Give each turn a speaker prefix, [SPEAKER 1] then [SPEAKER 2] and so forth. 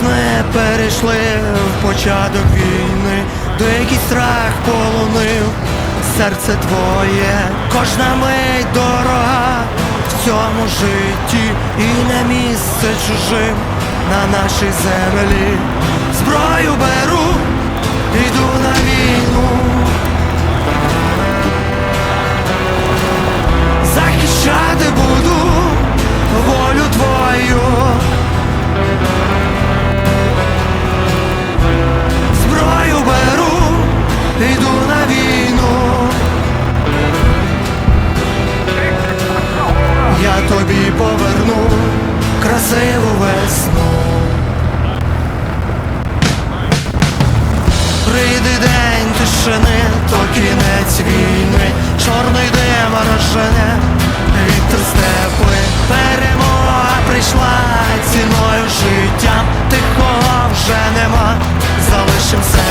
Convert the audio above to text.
[SPEAKER 1] власне перейшли в початок війни, деякий страх полонив серце твоє, кожна мить дорога в цьому житті, і не місце чужим на нашій землі зброю. Я тобі поверну красиву весну. Прийде день тишини, то кінець війни, чорний дим рожене, вітер степи, перемога прийшла ціною життя, тихого вже нема, залишимся